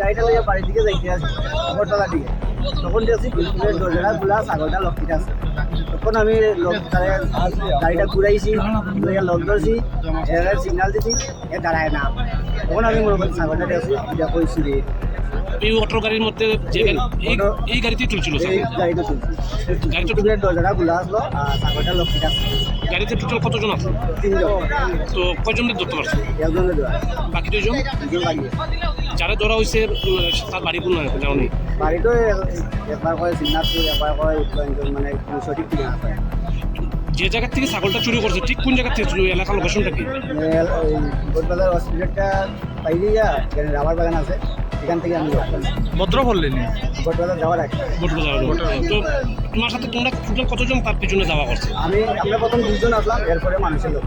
গাড়িটা লইয়া বাড়ির দিকে যাইতে আছে। আগরতলা দিকে তখন দেখছি বিলকুলের দরজাটা খোলা ছাগলটা লক্ষ্মীটা আছে তখন আমি গাড়িটা ঘুরাইছি লইয়া লক ধরছি সিগনাল দিছি, এ দাঁড়ায় না। তখন আমি মনে করছি ছাগলটা দেখছি এটা কইছি রে এই অটো গাড়ির মধ্যে যে এই- গাড়িতেই লক্ষ্মীটা আছে। গাড়িতে টোটাল কতজন আছে? তো কয়জনের ধরতে পারছে? বাকি দুজন যারা ধরা হয়েছে তার বাড়ি কোন জানো নেই বাড়িটো একবার করে একবার করে মানে সঠিক ঠিকানা যে জায়গা থেকে ছাগলটা চুরি করছে ঠিক কোন জায়গা থেকে চুরি এলাকার লোকেশনটা কি? গোটবাজার হসপিটালটা পাইলে যা রাবার বাগান আছে। সেখান থেকে আমি ভদ্র বললেন গোটবাজার যাওয়ার আগে। বটবাজার তো তোমার সাথে তোমরা টোটাল কতজন তার পিছনে যাওয়া করছে? আমি আমরা প্রথম দুজন আসলাম এরপরে মানুষের লোক।